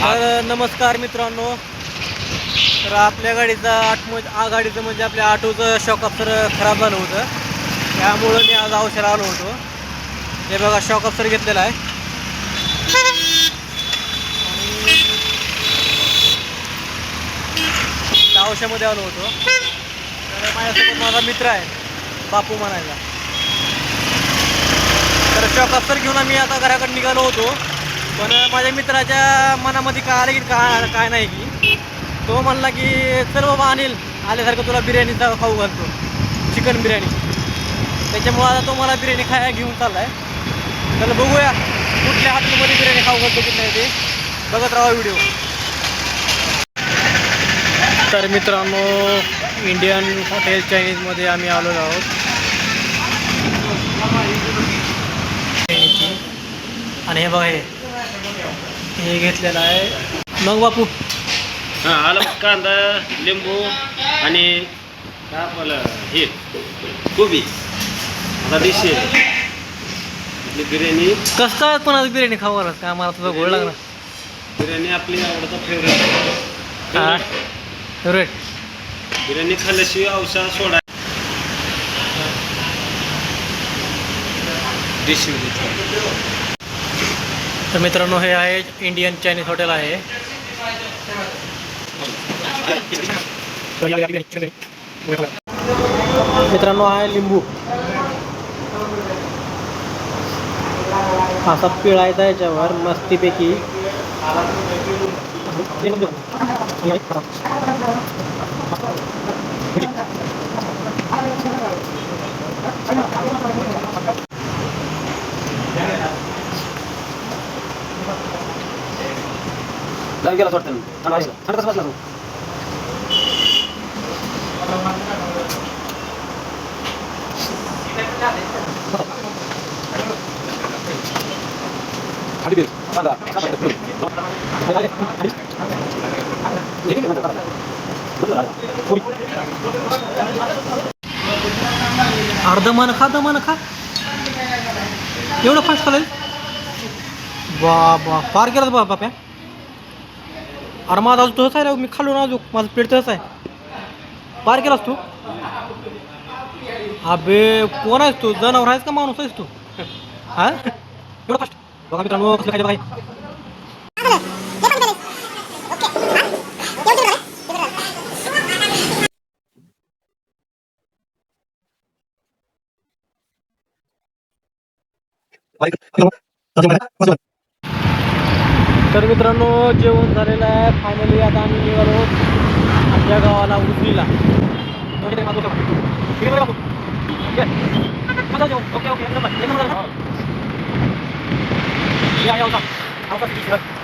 तर नमस्कार मित्रांनो. तर आपल्या गाडीचा आठ म्हणजे, गाडीचं म्हणजे आपल्या ऑटोचं शॉकअप्सर खराब झालं होतं. त्यामुळं मी आज औषध आलो होतो. हे बघा शॉकअप्सर घेतलेला आहे. आणि औषधामध्ये आलो होतो. तर माझ्यासोबत माझा मित्र आहे बापू म्हणायला तर शॉकअप्सर घेऊन आम्ही आता घराकडे निघालो होतो. पण माझ्या मित्राच्या मनामध्ये काय आलं की काय काय नाही की. तो म्हणला की चल बाबा अनिल आल्यासारखं तुला बिर्याणीचा खाऊ घालतो चिकन बिर्याणी. त्याच्यामुळं आता तो मला बिर्याणी खायला घेऊन चाललाय. तर बघूया कुठल्या हॉटेलमध्ये बिर्याणी खाऊ घालतो की नाही ते. बघत राहा व्हिडिओ. तर मित्रांनो इंडियन हॉटेल चायनीजमध्ये आम्ही आलेलो आहोत. आणि हे बघा हे. हे घेतलेलं आहे. मग बापू. हा आलं कांदा लिंबू आणि काय आपलं हे कोबी. आता डिश आपली बिर्याणी. कसं काय पण आज बिर्याणी खाऊ घालत का? मला तुझा गोड लागला बिर्याणी आपली आवडता फेवरेट फेवरेट बिर्याणी खाल्ल्याशिवाय औषध सोडा. डिश तर मित्रांनो हे आहे इंडियन चायनीज हॉटेल आहे. मित्रांनो आहे लिंबू. असा पिळायचा याच्यावर मस्तीपैकी. गेला वाटतं अर्ध मन खा दमान खा. एवढं फास्ट खालाय बा बा फार केलं बा बाप्या. अरे माझा अजून तसंच आहे राव, मी खालो ना अजून माझं पेट तसंच आहे. पार केलास तू? अबे कोण आहेस तू? जनावर आहेस का माणूस आहेस तू? हा? एवढं फास्ट बघा मित्रांनो कसलं खायचं बघा तर मित्रांनो जेवण झालेलं आहे. फायनली आता आम्ही निघालो आमच्या गावाला उजनीला ओके. ओके